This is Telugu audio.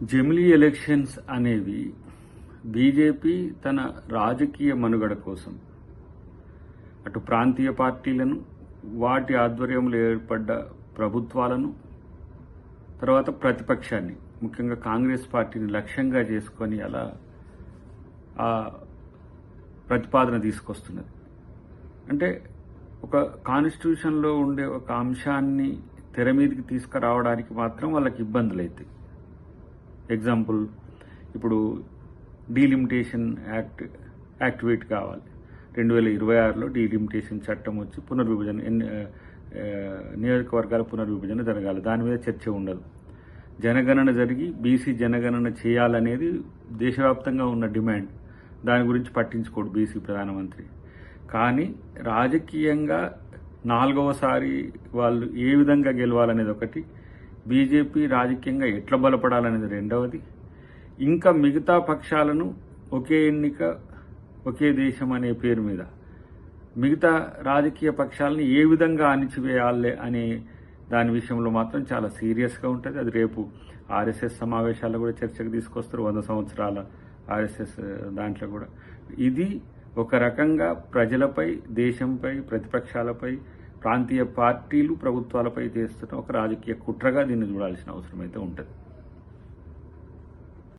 జమిలీ ఎలక్షన్స్ అనేవి బీజేపీ తన రాజకీయ మనుగడ కోసం అటు ప్రాంతీయ పార్టీలను వాటి ఆధ్వర్యంలో ఏర్పడ్డ ప్రభుత్వాలను తర్వాత ప్రతిపక్షాన్ని ముఖ్యంగా కాంగ్రెస్ పార్టీని లక్ష్యంగా చేసుకొని అలా ఆ ప్రతిపాదన తీసుకొస్తున్నది. అంటే ఒక కాన్స్టిట్యూషన్లో ఉండే ఒక అంశాన్ని తెర మీదకి తీసుకురావడానికి మాత్రం వాళ్ళకి ఇబ్బందులు అవుతాయి ఎగ్జాంపుల్ ఇప్పుడు డీలిమిటేషన్ యాక్ట్ యాక్టివేట్ కావాలి. రెండు వేల ఇరవై ఆరులో డీలిమిటేషన్ చట్టం వచ్చి పునర్విభజన ఎన్ని నియోజకవర్గాల పునర్విభజన జరగాలి. దాని మీద చర్చ ఉండదు. జనగణన జరిగి బీసీ జనగణన చేయాలనేది దేశవ్యాప్తంగా ఉన్న డిమాండ్. దాని గురించి పట్టించుకోడు బీసీ ప్రధానమంత్రి. కానీ రాజకీయంగా నాలుగవసారి వాళ్ళు ఏ విధంగా గెలవాలనేది ఒకటి బీజేపీ రాజకీయంగా ఎట్లా బలపడాలనేది రెండవది. ఇంకా మిగతా పక్షాలను ఒకే ఎన్నిక ఒకే దేశం అనే పేరు మీద మిగతా రాజకీయ పక్షాలను ఏ విధంగా అణిచివేయాలి అనే దాని విషయంలో మాత్రం చాలా సీరియస్గా ఉంటుంది. అది రేపు ఆర్ఎస్ఎస్ సమావేశాల్లో కూడా చర్చకు తీసుకొస్తారు వంద సంవత్సరాల ఆర్ఎస్ఎస్ దాంట్లో కూడా. ఇది ఒక రకంగా ప్రజలపై దేశంపై ప్రతిపక్షాలపై ప్రాంతీయ పార్టీలు ప్రభుత్వాలపై చేస్తున్న ఒక రాజకీయ కుట్రగా దీన్ని చూడాల్సిన అవసరం అయితే ఉంటుంది.